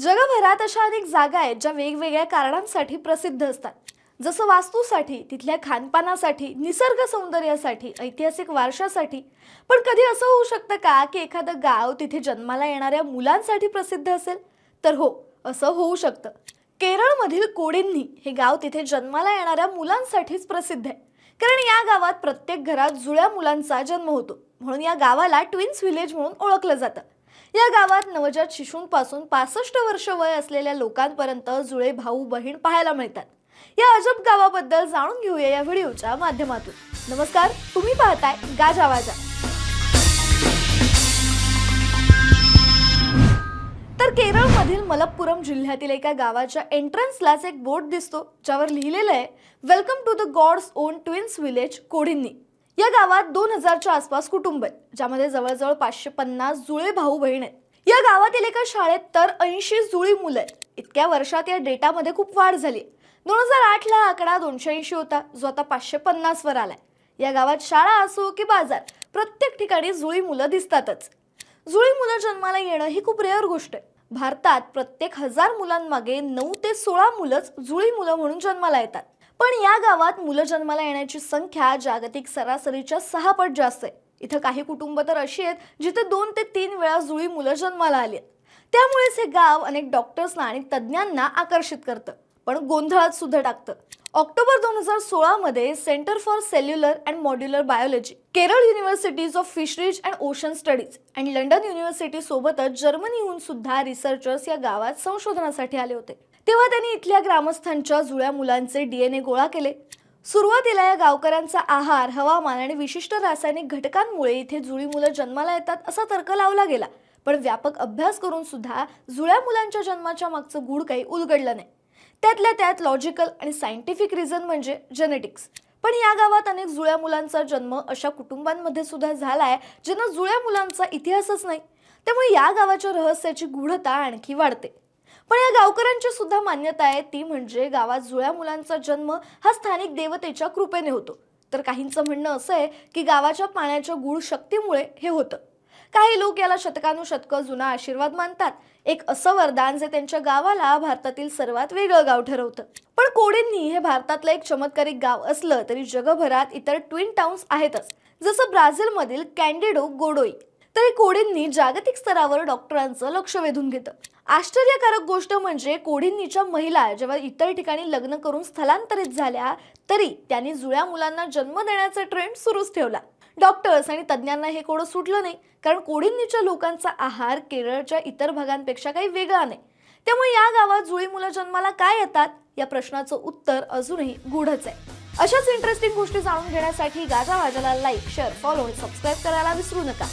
जगभरात अशा अनेक जागा आहेत ज्या वेगवेगळ्या कारणांसाठी प्रसिद्ध असतात. जसं वास्तूसाठी तिथल्या खानपानासाठी निसर्ग सौंदर्यासाठी ऐतिहासिक वारशासाठी. पण कधी असं होऊ शकतं का की एखादं गाव तिथे जन्माला येणाऱ्या मुलांसाठी प्रसिद्ध असेल? तर हो असं होऊ शकतं. केरळमधील कोडिन्नी हे गाव तिथे जन्माला येणाऱ्या मुलांसाठीच प्रसिद्ध आहे. कारण या गावात प्रत्येक घरात जुळ्या मुलांचा जन्म होतो. म्हणून या गावाला ट्विन्स व्हिलेज म्हणून ओळखलं जातं. या गावात नवजात शिशूंपासून पासष्ट वर्ष वय असलेल्या लोकांपर्यंत जुळे भाऊ बहीण पाहायला मिळतात. या अजब गावाबद्दल जाणून घेऊया या व्हिडिओच्या माध्यमातून. नमस्कार तुम्ही पाहताय गाजा वाजा. तर केरळमधील मलप्पुरम जिल्ह्यातील एका गावाच्या एंट्रन्सलाच एक बोर्ड दिसतो ज्यावर लिहिलेलं आहे welcome to the God's own twins village Kodinhi या गावात दोन हजारच्या आसपास कुटुंब आहेत ज्यामध्ये जवळजवळ पाचशे पन्नास जुळे भाऊ बहीण आहेत. या गावातील एका शाळेत तर ऐंशी जुळी मुलं आहेत. इतक्या वर्षात या डेटामध्ये खूप वाढ झाली दोन हजार आठला हा आकडा दोनशे ऐंशी होता जो आता पाचशे पन्नासवर आलाय. या गावात शाळा असो की बाजार प्रत्येक ठिकाणी जुळी मुलं दिसतातच. जुळी मुलं जन्माला येणं ही खूप रेअर गोष्ट आहे. भारतात प्रत्येक हजार मुलांमागे नऊ ते सोळा मुलंच जुळी मुलं म्हणून जन्माला येतात. पण या गावात मुलं जन्माला येण्याची संख्या जागतिक सरासरीच्या सहा पट जास्त आहे. इथं काही कुटुंब तर अशी आहेत जिथे दोन ते तीन वेळा जुळी मुलं जन्माला आली आहेत. त्यामुळेच हे गाव अनेक डॉक्टर्सना आणि तज्ज्ञांना आकर्षित करतं पण गोंधळात सुद्धा टाकतं. ऑक्टोबर दोन हजार सोळामध्ये centre for cellular and modular biology Kerala universities of fisheries and ocean studies and London university सोबतच जर्मनीहून सुद्धा रिसर्चर्स या गावात संशोधनासाठी आले होते. तेव्हा त्यांनी इथल्या ग्रामस्थांच्या जुळ्या मुलांचे डीएनए गोळा केले. सुरुवातीला या गावकऱ्यांचा आहार हवामान आणि विशिष्ट रासायनिक घटकांमुळे इथे जुळी मुलं जन्माला येतात असा तर्क लावला गेला. पण व्यापक अभ्यास करून सुद्धा जुळ्या मुलांच्या जन्माच्या मागचं गूढ काही उलगडलं नाही. त्यातल्या त्यात लॉजिकल आणि सायंटिफिक रिझन म्हणजे जेनेटिक्स पण या गावात अनेक जुळ्या मुलांचा जन्म अशा कुटुंबांमध्ये सुद्धा झाला आहे ज्यांना जुळ्या मुलांचा इतिहासच नाही. त्यामुळे या गावाच्या रहस्याची गूढता आणखी वाढते. पण या गावकऱ्यांची सुद्धा मान्यता आहे. ती म्हणजे गावात जुळ्या मुलांचा जन्म हा स्थानिक देवतेच्या कृपेने होतो. तर काहींचं म्हणणं असं आहे की गावाच्या पाण्याच्या गूढ शक्तीमुळे हे होतं. काही लोक याला शतकानुशतकं जुना आशीर्वाद मानतात. एक असं वरदान जे त्यांच्या गावाला भारतातील सर्वात वेगळं गाव ठरवतं. पण कोडींनी हे भारतातलं एक चमत्कारिक गाव असलं तरी जगभरात इतर ट्विन टाउन्स आहेतच. जसं ब्राझीलमधील कॅन्डिडो गोडोई. तर कोडींनी जागतिक स्तरावर डॉक्टरांचं लक्ष वेधून घेतं. आश्चर्यकारक गोष्ट म्हणजे कोडींनीच्या महिला जेव्हा इतर ठिकाणी लग्न करून स्थलांतरित झाल्या तरी त्यांनी जुळ्या मुलांना जन्म देण्याचा ट्रेंड सुरूच ठेवला. डॉक्टर्स आणि तज्ज्ञांना हे कोडं सुटलं नाही कारण कोडींनीच्या लोकांचा आहार केरळच्या इतर भागांपेक्षा काही वेगळा नाही. त्यामुळे या गावात जुळी मुलं जन्माला काय येतात? या प्रश्नाचं उत्तर अजूनही गूढच आहे. अशाच इंटरेस्टिंग गोष्टी जाणून घेण्यासाठी गाजा वाजाला लाईक शेअर फॉलो आणि सबस्क्राईब करायला विसरू नका.